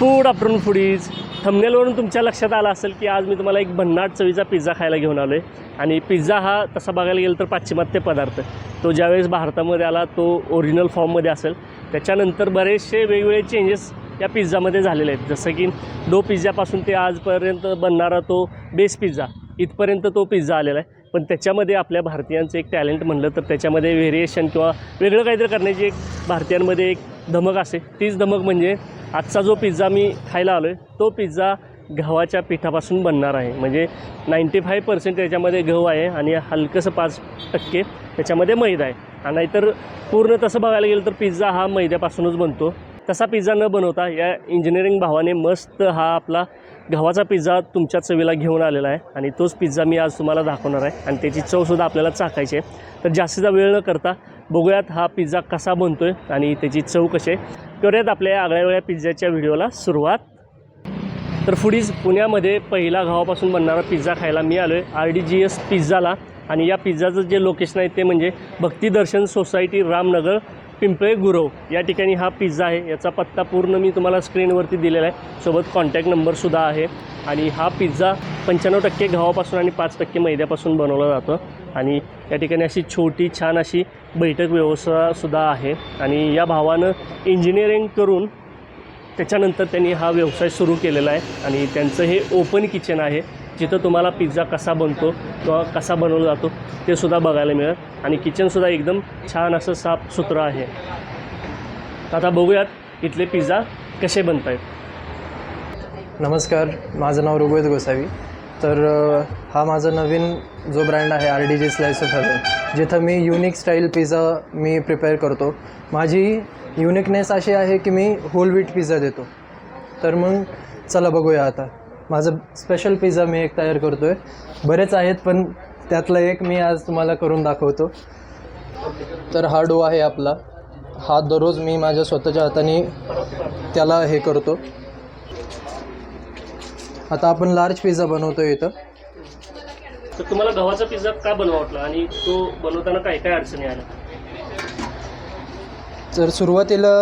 Good afternoon foodies. थंबनेलवरून तुमच्या लक्षात आलं असेल की आज मी तुम्हाला एक भन्नाट चवीचा पिझ्झा खायला घेऊन आलो आहे आणि पिझ्झा हा तसा बघायला गेलं तर पाश्चिमात्य पदार्थ. तो ज्यावेळेस भारतामध्ये आला तो ओरिजिनल फॉर्ममध्ये असेल. त्याच्यानंतर बरेचसे वेगवेगळे चेंजेस या पिझ्झामध्ये झालेले आहेत. जसं की डो पिझ्झापासून ते आजपर्यंत बनणारा तो बेस पिझ्झा इथपर्यंत तो पिझ्झा आलेला आहे. पण त्याच्यामध्ये आपल्या भारतीयांचं एक टॅलेंट म्हणलं तर त्याच्यामध्ये व्हेरिएशन किंवा वेगळं काहीतरी करण्याची एक भारतीयांमध्ये एक धमक असते तीच धमक म्हणजे आजचा जो पिझ्झा मी खायला आलो आहे तो पिझ्झा गव्हाच्या पिठापासून बनणार आहे. म्हणजे नाईंटी फाय पर्सेंट त्याच्यामध्ये गहू आहे आणि हलकंसं पाच टक्के त्याच्यामध्ये मैदा आहे. आणि नाहीतर पूर्ण तसं बघायला गेलं तर पिझ्झा हा मैद्यापासूनच बनतो. तसा पिझ्झा न बनवता या इंजिनिअरिंग भावाने मस्त हा आपला गव्हाचा पिझ्झा तुमच्या चवीला घेऊन आलेला आहे आणि तोच पिझ्झा मी आज तुम्हाला दाखवणार आहे आणि त्याची चवसुद्धा आपल्याला चाकायची आहे. तर जास्तीचा वेळ न करता बघूयात हा पिझ्झा कसा बनतो आहे आणि त्याची चव कशी आहे. करूयात आपल्या या आगळ्या वेगळ्या पिझ्झाच्या व्हिडिओला सुरुवात. तर फुडीज पुण्यामध्ये पहिला गावापासून बनणारा पिझ्झा खायला मी आलो आहे आर डी जी एस पिझ्झाला. आणि या पिझ्झाचं जे लोकेशन आहे ते म्हणजे भक्तिदर्शन सोसायटी रामनगर पिंपळे गुरव या ठिकाणी हा पिझ्झा आहे. याचा पत्ता पूर्ण मी तुम्हाला स्क्रीनवरती दिलेला आहे. सोबत कॉन्टॅक्ट नंबरसुद्धा आहे. आणि हा पिझ्झा पंच्याण्णव टक्के गव्हापासून आणि पाच टक्के मैद्यापासून बनवला जातो. आणि या ठिकाणी अशी छोटी छान अशी बैठक व्यवस्थासुद्धा आहे. आणि या भावानं इंजिनिअरिंग करून त्याच्यानंतर त्यांनी हा व्यवसाय सुरू केलेला आहे. आणि त्यांचं हे ओपन किचन आहे. जिथं तुम्हाला पिझ्झा कसा बनतो किंवा कसा बनवला जातो ते सुद्धा बघायला मिळेल. आणि किचनसुद्धा एकदम छान असं साफसुथरं आहे. आता बघूयात इथले पिझ्झा कसे बनत आहेत नमस्कार माझं नाव ऋग्वेद गोसावी. तर हा माझा नवीन जो ब्रँड आहे R D G slice of heaven जिथं मी युनिक स्टाईल पिझ्झा मी प्रिपेअर करतो. माझी युनिकनेस अशी आहे की मी होल व्हीट पिझ्झा देतो. तर मग चला बघूया आता. माझं स्पेशल पिझ्झा मी एक तयार करतो आहे बरेच आहेत पण त्यातला एक मी आज तुम्हाला करून दाखवतो. तर हा डो आहे आपला. हा दररोज मी माझ्या स्वतःच्या हाताने त्याला हे करतो. आता आपण लार्ज पिझ्झा बनवतो इथं. तर तुम्हाला गव्हाचा पिझ्झा का बनवा वाटला? आणि तो बनवताना काय काय अडचणी आल्या? तर सुरुवातीला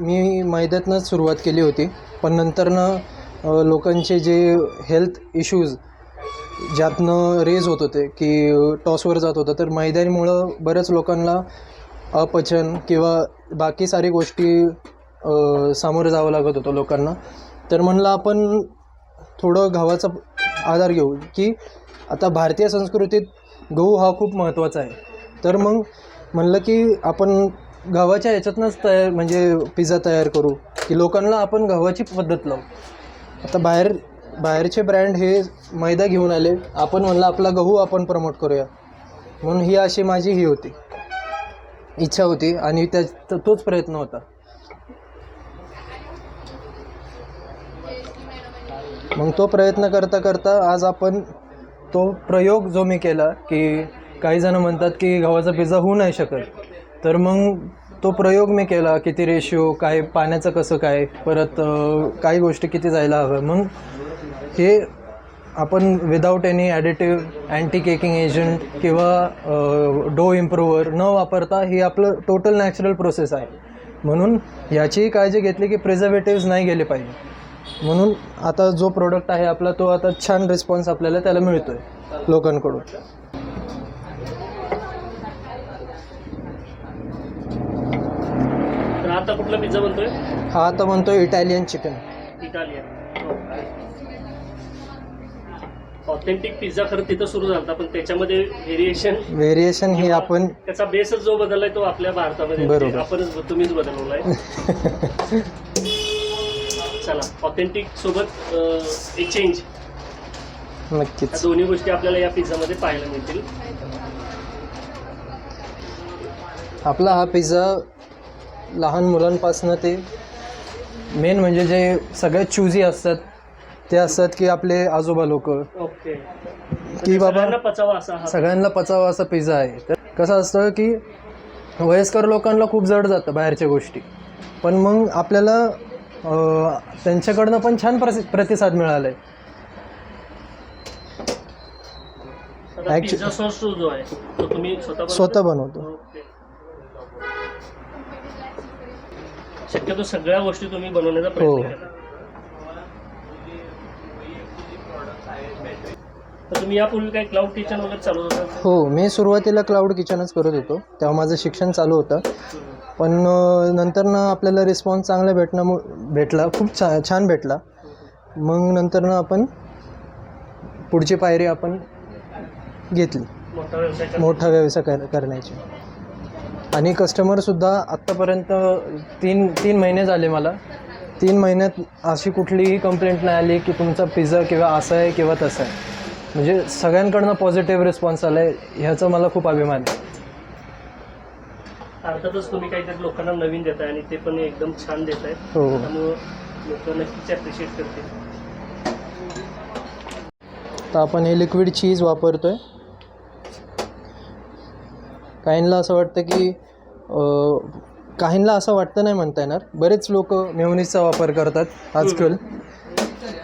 मी मैद्यातनंच सुरुवात केली होती. पण नंतरनं लोकांचे जे हेल्थ इश्यूज ज्यातनं रेज होत होते की टॉसवर जात होतं तर मैदानीमुळं बऱ्याच लोकांना अपचन किंवा बाकी सारी गोष्टी सामोरं जावं लागत होतं लोकांना. तर म्हणलं आपण थोडं गव्हाचा आधार घेऊ की आता भारतीय संस्कृतीत गहू हा खूप महत्त्वाचा आहे. तर मग म्हणलं की आपण गव्हाच्या ह्याच्यातनंच तयार म्हणजे पिझ्झा तयार करू की लोकांना आपण गव्हाची पद्धत लावू. आता बाहेर बाहेरचे ब्रँड हे मैदा घेऊन आले. आपण म्हणलं आपला गहू आपण प्रमोट करूया. म्हणून ही अशी माझी ही होती. इच्छा होती आणि त्या तोच प्रयत्न होता. मग तो प्रयत्न करता करता आज आपण तो प्रयोग जो मी केला की काही जण म्हणतात की गव्हाचा पिझ्झा होऊ नाही शकत. तर मग तो प्रयोग मी केला किती रेशिओ काय पाण्याचं कसं काय परत काही गोष्टी किती जायला हवं मग हे आपण without any additive anti caking agent किंवा डो इम्प्रूव्हर न वापरता ही आपलं टोटल नॅचरल प्रोसेस आहे. म्हणून याचीही काळजी घेतली की प्रिझर्वेटिव्ज नाही गेले पाहिजे. म्हणून आता जो प्रोडक्ट आहे आपला तो आता छान रिस्पॉन्स आपल्याला त्याला मिळतो आहे लोकांकडून तर आता कुठला पिझ्झा बनतोय? हा आता म्हणतो Italian chicken Italian authentic pizza खरं तिथं सुरू झाला पण त्याच्यामध्ये व्हेरिएशन व्हेरिएशन ही आपण त्याचा बेसच जो बदललाय तो आपल्या भारतामध्ये. बरोबर. आपणच तुम्हीच बदलवलाय. चला ऑथेंटिक सोबत एक चेंज नक्कीच. दोन्ही गोष्टी आपल्याला या पिझ्झामध्ये पाहायला मिळतील. आपला हा पिझ्झा लहान मुलांपासनं ते मेन म्हणजे जे सगळ्यात चूजी असतात ते असतात की आपले आजोबा लोक. ओके. की बाबा सगळ्यांना पचावा असा हा. सगळ्यांना पचावा असा पिझ्झा आहे. तर कसं असतं की वयस्कर लोकांना खूप जड जातं बाहेरच्या गोष्टी. पण मग आपल्याला अं, त्यांच्याकडनं पण छान प्रसि प्रतिसाद मिळाला आहे आता Actu- पिझ्झा सॉस जो आहे तो तुम्ही स्वतः बनवता? स्वतः बनवतो. शक्यतो सगळ्या गोष्टी तुम्ही बनवण्याचा हो. प्रयत्न हो. हो मी सुरुवातीला क्लाउड किचनच करत होतो. तेव्हा माझं शिक्षण चालू होतं. पण नंतर ना आपल्याला रिस्पॉन्स चांगला भेटणं भेटला. खूप छा छान भेटला. मग नंतरनं आपण पुढची पायरी आपण घेतली. मोठा व्यवसाय मोठा व्यवसाय कर करण्याची. आणि कस्टमरसुद्धा आत्तापर्यंत तीन तीन महिने झाले मला. तीन महिन्यात अशी कुठलीही कंप्लेंट नाही आली की तुमचा पिझ्झा किंवा असा आहे किंवा तसा आहे. म्हणजे सगळ्यांकडनं पॉझिटिव्ह रिस्पॉन्स आला आहे ह्याचा मला खूप अभिमान आहे. अर्थातच तुम्ही काहीतरी लोकांना नवीन देताय आणि ते पण एकदम छान देत आहे हो. हो त्यामुळं लोक नक्कीच ॲप्रिशिएट करतील. तर आपण हे लिक्विड चीज वापरतो आहे काहींना असं वाटतं की काहींना असं वाटतं नाही म्हणता येणार. बरेच लोक मेयोनीजचा वापर करतात आजकाल.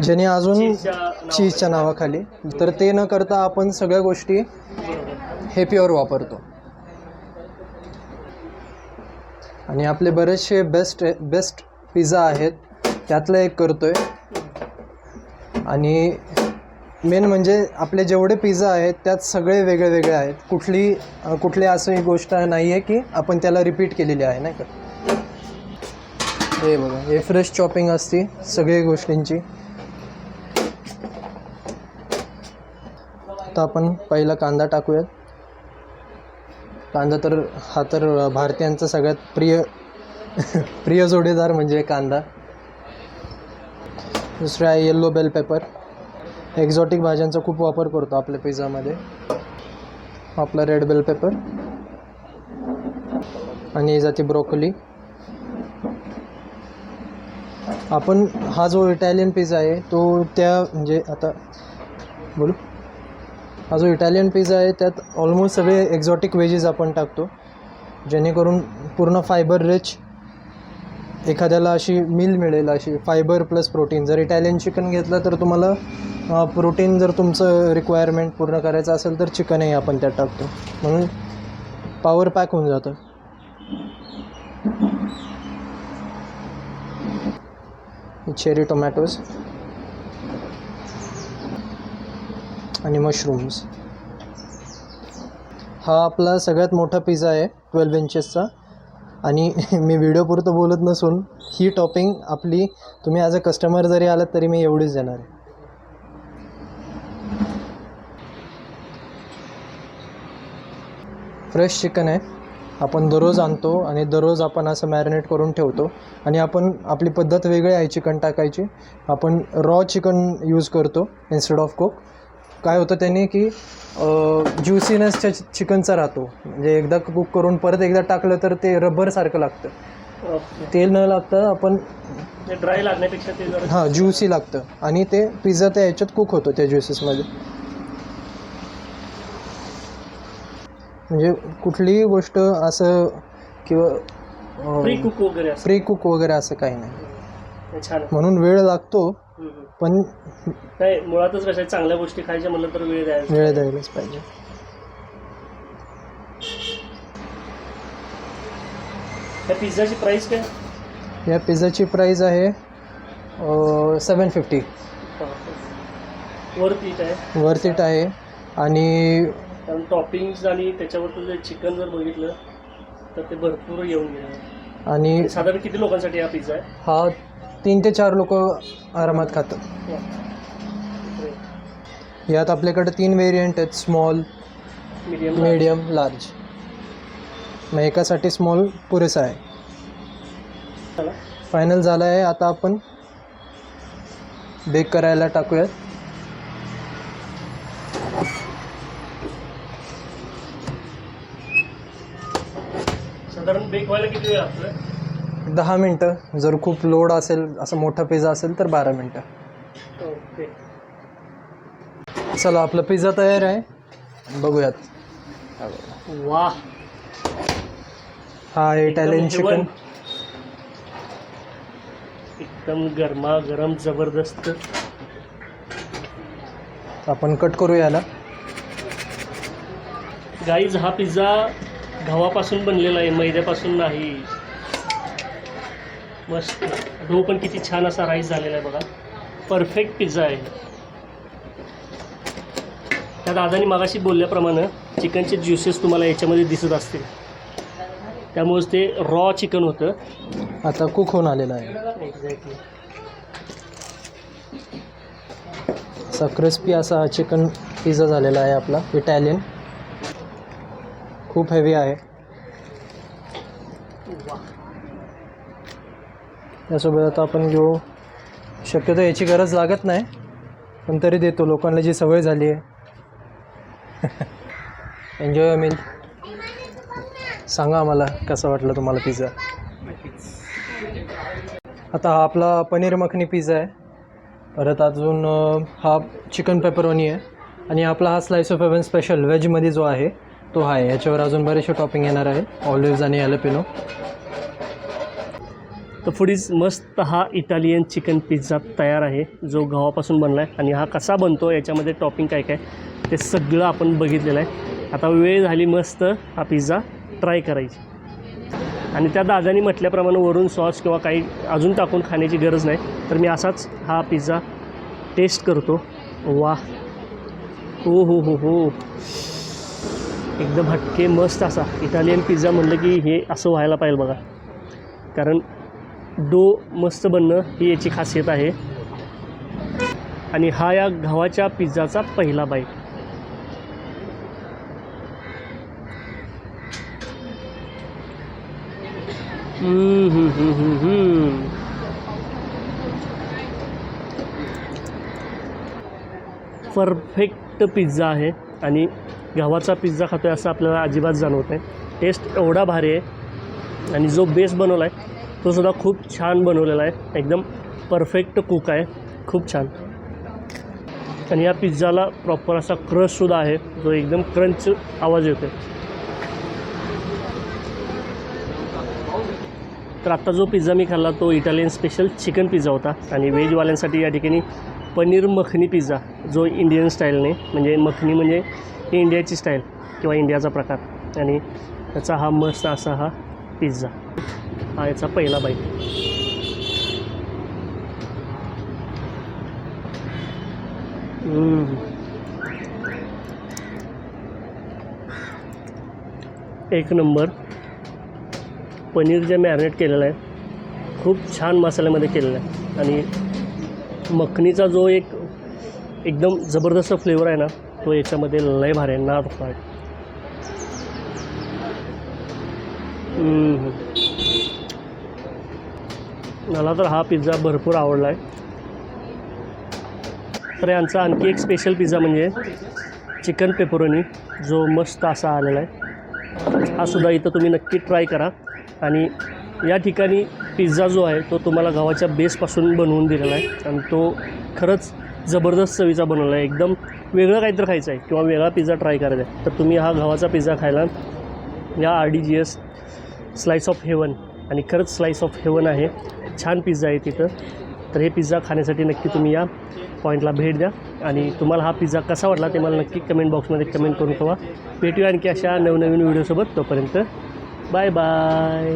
ज्याने अजून चीजच्या नावाखाली. तर ते न करता आपण सगळ्या गोष्टी हे प्युअर वापरतो. आणि आपले बरेचसे बेस्ट बेस्ट पिझ्झा आहेत. त्यातलं एक करतोय. आणि मेन म्हणजे आपले जेवढे पिझ्झा आहेत त्यात सगळे वेगळे वेगळे आहेत. कुठली कुठली असं गोष्ट नाही आहे की आपण त्याला रिपीट केलेली आहे नाही का? हे बघा हे फ्रेश चॉपिंग असते सगळे गोष्टींची. तर आपण पहिला कांदा टाकूयात. कांदा तर हा तर भारतीयांचा सगळ्यात प्रिय प्रिय जोडीदार म्हणजे कांदा. दुसरं आहे येल्लो बेल पेपर एक्झॉटिक भाज्यांचा खूप वापर करतो आपल्या पिझ्झामध्ये. आपला रेड बेल पेपर आणि जाती जाते ब्रोकोली आपण हा जो इटालियन पिझ्झा आहे तो त्या म्हणजे आता बोलू. हा जो इटालियन पिझ्झा आहे त्यात ऑलमोस्ट सगळे एक्झॉटिक वेजेस आपण टाकतो. जेणेकरून पूर्ण फायबर रिच एखाद्याला अशी मिल मिळेल अशी फायबर प्लस प्रोटीन जर इटालियन चिकन घेतलं तर तुम्हाला प्रोटीन जर तुमचं रिक्वायरमेंट पूर्ण करायचं असेल तर चिकनही आपण त्यात टाकतो. म्हणून पॉवर पॅक होऊन जातं. चेरी टोमॅटोज आणि मशरूम्स हा आपला सगळ्यात मोठा पिझ्झा आहे ट्वेल्व इंचेसचा आणि मी व्हिडिओपुरतं बोलत नसून ही टॉपिंग आपली तुम्ही ॲज अ कस्टमर जरी आलात तरी मी एवढीच देणार आहे. फ्रेश चिकन आहे. आपण दररोज आणतो आणि दररोज आपण असं मॅरिनेट करून ठेवतो. आणि आपण आपली पद्धत वेगळी आहे चिकन टाकायची. आपण रॉ चिकन यूज करतो इन्स्टेड ऑफ कोक काय होतं त्याने की ज्युसीनेसच्या चिकनचा राहतो. म्हणजे एकदा कुक करून परत एकदा टाकलं तर ते रबरसारखं लागतं. तेल न लागतं आपण ड्राय लागण्यापेक्षा ते हां ज्युसी लागतं. आणि ते पिझ्झा त्या ह्याच्यात कुक होतो त्या ज्युसेसमध्ये म्हणजे कुठलीही गोष्ट असं किंवा प्री कुक वगैरे असं. फ्री कुक वगैरे असं काही नाही. म्हणून वेळ लागतो. पण नाही मुळातच कशा चांगल्या गोष्टी खायच्या म्हणलं तर वेळ द्यायचा वेळ द्यायलाच पाहिजे. त्या पिझ्झाची प्राईस काय? या पिझ्झाची प्राईज आहे सेवन फिफ्टी वरती काय इट आहे. आणि कारण टॉपिंग्स आणि त्याच्यावरचं जे चिकन जर बघितलं तर ते भरपूर येऊन गेलं. आणि साधारण किती लोकांसाठी हा पिझ्झा आहे? हा तीन ते चार लोक आरामात खातात. यात आपल्याकडे तीन व्हेरियंट आहेत स्मॉल मीडियम लार्ज मग एकासाठी स्मॉल पुरेसा आहे. फायनल झालं आहे आता आपण बेक करायला टाकूयात. साधारण बेक व्हायला किती वेळ लागतो दहा मिनटं. जर खूप लोड असेल असं मोठा पिझ्झा असेल तर बारा मिनटं. ओके. चला आपला पिझ्झा तयार आहे. बघूयात. वा हा इटालियन चिकन एकदम गरमा गरम जबरदस्त. आपण कट करू याला. गाईज हा पिझ्झा गव्हापासून बनलेला आहे मैद्यापासून नाही. मस्त. डो पण किती छान असा राईस झालेला आहे बघा. परफेक्ट पिझ्झा आहे. त्या दादानी मागाशी बोलल्याप्रमाणे चिकनचे ज्युसेस तुम्हाला याच्यामध्ये दिसत असतील. त्यामुळेच ते रॉ चिकन होतं. आता कुक होऊन आलेला आहे. एक्झॅक्टली असा क्रिस्पी असा चिकन पिझ्झा झालेला आहे आपला इटॅलियन खूप हेवी आहे. त्यासोबत आता आपण घेऊ. शक्यतो याची गरज लागत नाही पण तरी देतो. लोकांना जी सवय झाली आहे. एन्जॉय मील सांगा आम्हाला कसं वाटलं तुम्हाला पिझ्झा आता हा आपला पनीर मखनी पिझ्झा आहे. परत अजून हा चिकन पेपरोनी आहे. आणि आपला हा स्लाइस ऑफ हेवन स्पेशल व्हेजमध्ये जो आहे तो आहे. याच्यावर अजून बरेचसे टॉपिंग येणार आहे. ऑलिव्ज आणि ॲलपिनो तर पुढीच मस्त हा इटालियन चिकन पिझ्झा तयार आहे. जो गव्हापासून बनला आहे आणि हा कसा बनतो याच्यामध्ये टॉपिंग काय काय ते सगळं आपण बघितलेलं आहे. आता वेळ झाली मस्त हा पिझ्झा ट्राय करायची. आणि त्या दादानी म्हटल्याप्रमाणे वरून सॉस किंवा काही अजून टाकून खाण्याची गरज नाही. तर मी असाच हा पिझ्झा टेस्ट करतो. वा हो हो हो हो. एकदम हटके मस्त असा इटालियन पिझ्झा म्हणलं की हे असं व्हायला पाहिजे बघा. कारण डो मस्त बनणं ही याची खासियत आहे. आणि हा या गव्हाच्या पिझ्झाचा पहिला बाईट परफेक्ट पिझ्झा आहे. आणि गव्हाचा पिझ्झा खातोय असं आपल्याला अजिबात जाणवत नाही. टेस्ट एवढा भारी आहे. आणि जो बेस बनवला आहे तो सुद्धा खूप छान बनवलेला आहे. एकदम परफेक्ट कुक आहे. खूप छान. आणि या पिझ्झाला प्रॉपर असा क्रशसुद्धा आहे. जो एकदम क्रंच आवाज येतो तर आत्ता जो पिझ्झा मी खाल्ला तो इटालियन स्पेशल चिकन पिझ्झा होता. आणि व्हेजवाल्यांसाठी या ठिकाणी पनीर मखनी पिझ्झा जो इंडियन स्टाईलने म्हणजे मखनी म्हणजे इंडियाची स्टाईल किंवा इंडियाचा प्रकार. आणि त्याचा हा मस्त असा हा पिझ्झा. हा याचा पहिला बाईट एक नंबर पनीर जे मॅरिनेट केलेलं आहे खूप छान मसाल्यामध्ये केलेलं आहे. आणि मखनीचा जो एक एकदम जबरदस्त फ्लेवर आहे ना तो याच्यामध्ये लय भारी आहे ना आहे मला तर हा पिझ्झा भरपूर आवडला आहे तर यांचा आणखी एक स्पेशल पिझ्झा म्हणजे चिकन पेपरोनी जो मस्त असा आलेला आहे. हा सुद्धा इथं तुम्ही नक्की ट्राय करा. आणि या ठिकाणी पिझ्झा जो आहे तो तुम्हाला गव्हाच्या बेसपासून बनवून दिलेला आहे. आणि तो खरंच जबरदस्त चवीचा बनवला आहे. एकदम वेगळं काहीतरी खायचं आहे किंवा वेगळा पिझ्झा ट्राय करायचा आहे. तर तुम्ही हा गव्हाचा पिझ्झा खायला या R D G S slice of heaven आणि खरंच स्लाईस ऑफ हेवन आहे. छान पिझ्झा आहे तिथं. तर हे पिझ्झा खाण्यासाठी नक्की तुम्ही या पॉईंटला भेट द्या. आणि तुम्हाला हा पिझ्झा कसा वाटला ते मला नक्की कमेंट बॉक्समध्ये कमेंट करून ठेवा. भेटूया आणखी अशा नवनवीन व्हिडिओसोबत तोपर्यंत बाय बाय